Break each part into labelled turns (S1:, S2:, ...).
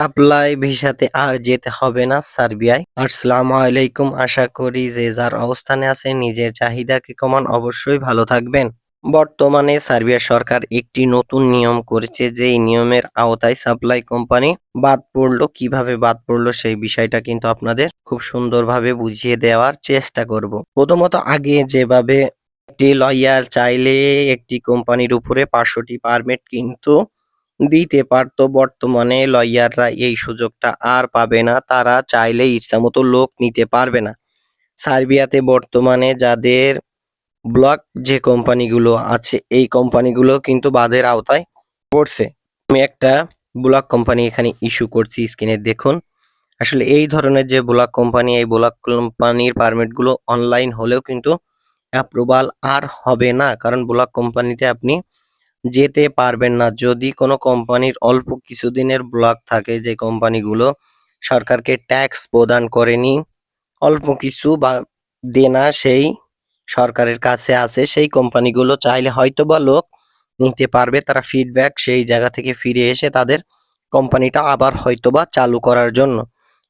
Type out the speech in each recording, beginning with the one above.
S1: Supply ভিসাতে আর যেতে হবে না, সার্বিয়ায়। আসসালামু আলাইকুম, আশা করি যে যার অবস্থানে আছে, নিজের চাহিদাকে কমান, অবশ্যই ভালো থাকবেন। বর্তমানে সার্বিয়া সরকার একটি নতুন নিয়ম করেছে যে এই নিয়মের আওতায় সাপ্লাই কোম্পানি বাদ পড়ল। কীভাবে বাদ পড়ল সেই বিষয়টা কিন্তু আপনাদের খুব সুন্দরভাবে বুঝিয়ে দেওয়ার চেষ্টা করব। প্রথমত, আগে যেভাবে একটি লয়ার চাইলে একটি কোম্পানির উপরে পাঁচশোটি পারমিট কিন্তু দিতে পারতো। বর্তমানে লয়াররা এই সুযোগটা আর পাবে না। তারা চাইলে ইচ্ছামতো লোক নিতে পারবে না। সার্বিয়াতে বর্তমানে যাদের ব্লক যে কোম্পানিগুলো আছে, এই কোম্পানিগুলো কিন্তু বাদের আওতায় পড়ছে। আমি একটা ব্লক কোম্পানি এখানে ইস্যু করছি স্ক্রিনে, দেখুন। আসলে এই ধরনের যে ব্লক কোম্পানি, এই ব্লক কোম্পানির পারমিটগুলো অনলাইন হলেও কিন্তু অ্যাপ্রুভাল আর হবে না। কারণ ব্লক কোম্পানিতে আপনি যেতে পারবেন না। যদি কোনো কোম্পানির অল্প কিছুদিনের ব্লক থাকে, যে কোম্পানিগুলো সরকারকে ট্যাক্স প্রদান করেনি, অল্প কিছু বা দেনা সেই সরকারের কাছে আছে, সেই কোম্পানিগুলো চাইলে হয়তো বা লোক নিতে পারবে, তারা ফিডব্যাক সেই জায়গা থেকে ফিরে এসে তাদের কোম্পানিটা আবার হয়তোবা চালু করার জন্য।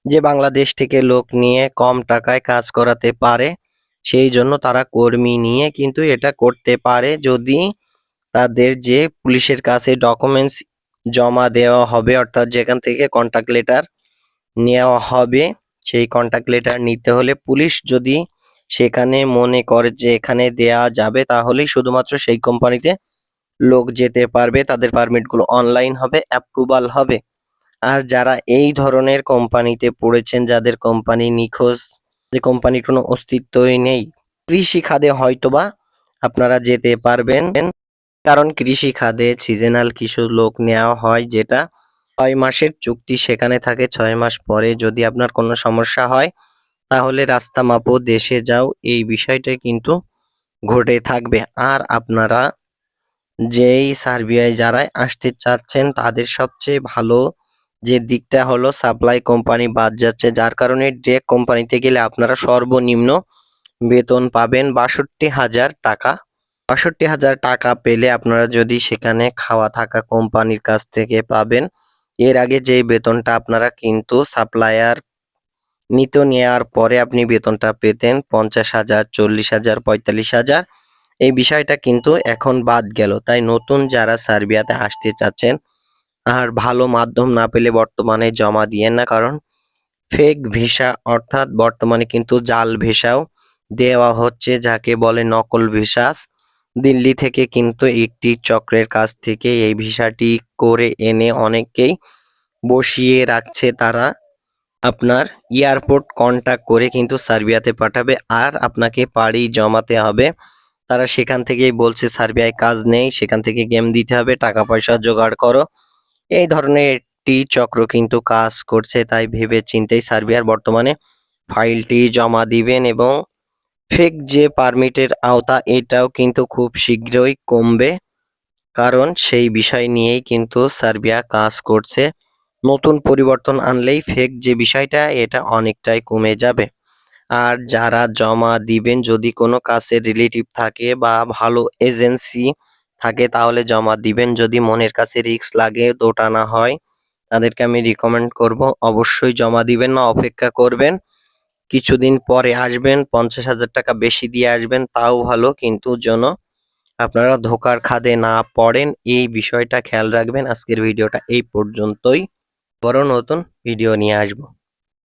S1: যে বাংলাদেশ থেকে লোক নিয়ে কম টাকায় কাজ করাতে পারে, সেই জন্য তারা কর্মী নিয়ে কিন্তু এটা করতে পারে। যদি তাদের যে পুলিশের কাছে ডকুমেন্টস জমা দেওয়া হবে, অর্থাৎ যেখান থেকে কন্ট্যাক্ট লেটার নেওয়া হবে, সেই কন্ট্যাক্ট লেটার নিতে হলে পুলিশ যদি সেখানে মনে করে যে এখানে দেয়া যাবে, তাহলেই শুধুমাত্র সেই কোম্পানিতে লোক যেতে পারবে, তাদের পারমিটগুলো অনলাইন হবে অ্যাপ্রুভাল হবে। আর যারা এই ধরনের কোম্পানিতে পড়েছেন, যাদের কোম্পানি নিখোঁজ, যে কোম্পানির কোনো অস্তিত্বই নেই, কৃষি খাদে হয়তোবা আপনারা যেতে পারবেন। কারণ কৃষি খাদে সিজনাল কিছু লোক নেওয়া হয় যেটা ছয় মাসের চুক্তি সেখানে থাকে। ছয় মাস পরে যদি আপনার কোনো সমস্যা হয়, তাহলে রাস্তা মাপো, দেশে যাও। এই বিষয়টা কিন্তু ঘটে থাকবে। আর আপনারা যেই সার্বিয়ায় যারা আসতে চাচ্ছেন, তাদের সবচেয়ে ভালো যে দিকটা হলো সাপ্লাই কোম্পানি বাদ যাচ্ছে। যার কারণে যে কোম্পানিতে গেলে আপনারা সর্বনিম্ন বেতন পাবেন বাষট্টি হাজার টাকা। বাষট্টি হাজার টাকা পেলে আপনারা যদি সেখানে খাওয়া থাকা কোম্পানির কাছ থেকে পাবেন। এর আগে যে বেতনটা আপনারা কিন্তু সাপ্লায়ার নিত নেওয়ার পরে আপনি বেতনটা পেতেন পঞ্চাশ হাজার, চল্লিশ হাজার, পঁয়তাল্লিশ হাজার। এই বিষয়টা কিন্তু এখন বাদ গেল। তাই নতুন যারা সার্বিয়াতে আসতে চাচ্ছেন, আর ভালো মাধ্যম না পেলে বর্তমানে জমা দিয়েন না। কারণ ফেক ভিসা অর্থাৎ বর্তমানে কিন্তু জাল ভিসাও দেওয়া হচ্ছে, যাকে বলে নকল ভিসাস। দিল্লি থেকে কিন্তু একটি চক্রের কাছ থেকে এই ভিসাটি করে এনে অনেককেই বসিয়ে রাখছে তারা আপনার এয়ারপোর্ট কন্ট্যাক্ট করে কিন্তু সার্বিয়াতে পাঠাবে আর আপনাকে পাড়ি জমাতে হবে। তারা সেখান থেকেই বলছে, সার্বিয়ায় কাজ নেই, সেখান থেকে গেম দিতে হবে টাকা পয়সা জোগাড় করো। এই ধরনের একটি চক্র কিন্তু কাজ করছে, তাই ভেবে চিন্তেই সার্বিয়ার বর্তমানে ফাইলটি জমা দিবেন এবং ফেক যে পারমিটের আওতা, এটাও কিন্তু খুব শীঘ্রই কমবে। কারণ সেই বিষয় নিয়েই কিন্তু সার্বিয়া কাজ করছে। নতুন পরিবর্তন আনলেই ফেক যে বিষয়টা, এটা অনেকটাই কমে যাবে। আর যারা জমা দিবেন, যদি কোনো কাছের রিলেটিভ থাকে বা ভালো এজেন্সি থাকে, তাহলে জমা দিবেন। যদি মনের কাছে রিস্ক লাগে, দোটানা হয়, তাদেরকে আমি রিকমেন্ড করব। অবশ্যই জমা দিবেন না, অপেক্ষা করবেন। কিছুদিন পরে আসবেন, পঞ্চাশ হাজার টাকা বেশি দিয়ে আসবেন, তাও ভালো। কিন্তু যেন আপনারা ধোকার খাদে না পড়েন, এই বিষয়টা খেয়াল রাখবেন। আজকের ভিডিওটা এই পর্যন্তই। বড় নতুন ভিডিও নিয়ে আসব।